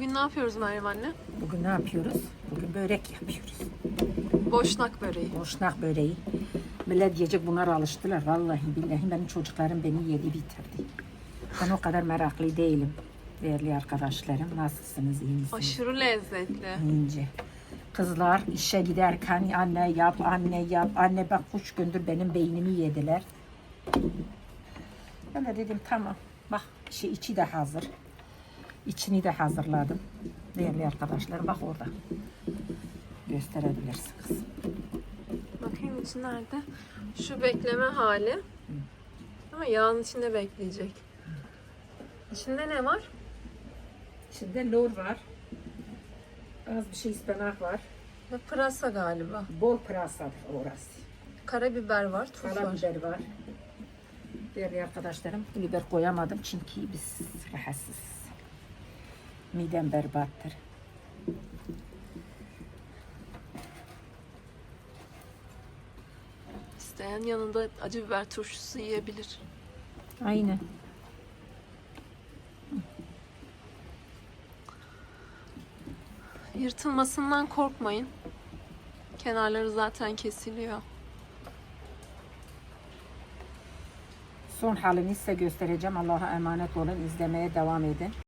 Bugün ne yapıyoruz Meryem anne? Bugün ne yapıyoruz? Bugün börek yapıyoruz. Boşnak böreği. Boşnak böreği. Millet diyecek bunlara alıştılar. Vallahi billahi benim çocuklarım beni yedi bitirdi. Ben o kadar meraklı değilim. Değerli arkadaşlarım nasılsınız iyi misiniz? Aşırı lezzetli. İnce. Kızlar işe giderken anne yap, anne yap, anne bak üç gündür benim beynimi yediler. Ben de dedim tamam. Bak şey içi de hazır. İçini de hazırladım. Değerli arkadaşlar bak orada. Gösterebilirsin kız. Bakayım içi nerede? Şu bekleme hali. Ama yağın içinde bekleyecek. İçinde ne var? İçinde lor var. Az bir şey ıspanak var. Ve pırasa galiba. Bol pırasadır orası. Karabiber var, tuz var. Karabiber var. Değerli arkadaşlarım, biber koyamadım çünkü biz rahatsız. Midem berbattır. İsteyen yanında acı biber turşusu yiyebilir. Aynen. Yırtılmasından korkmayın. Kenarları zaten kesiliyor. Son halini size göstereceğim. Allah'a emanet olun. İzlemeye devam edin.